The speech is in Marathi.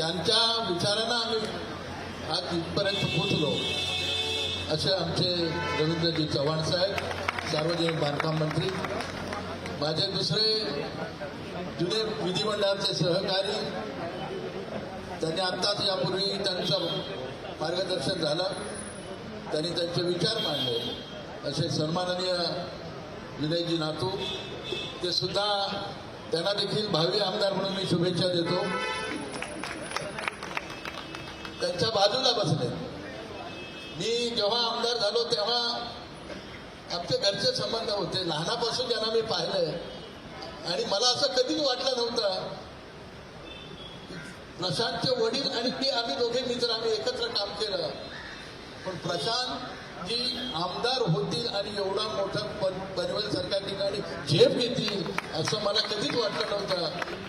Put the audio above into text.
त्यांच्या विचारांना आम्ही आज इथपर्यंत पोचलो असे आमचे रवींद्रजी चव्हाण साहेब सार्वजनिक बांधकाम मंत्री माझे दुसरे जुने विधिमंडळाचे सहकारी त्यांनी आत्ताच यापूर्वी त्यांचं मार्गदर्शन झालं. त्यांनी त्यांचे विचार मांडले. असे सन्माननीय विनयजी नातू ते सुद्धा त्यांना देखील भावी आमदार म्हणून मी शुभेच्छा देतो. त्यांच्या बाजूला बसले. मी जेव्हा आमदार झालो तेव्हा आमचे घरचे संबंध होते. लहानापासून त्यांना मी पाहिलंय. आणि मला असं कधीच वाटलं नव्हतं प्रशांतचे वडील आणि मी आम्ही दोघे मित्र आम्ही एकत्र काम केलं. पण प्रशांत जी आमदार होतील आणि एवढा मोठा पन- पनवेल ठिकाणी झेप घेतील असं मला कधीच वाटलं नव्हतं.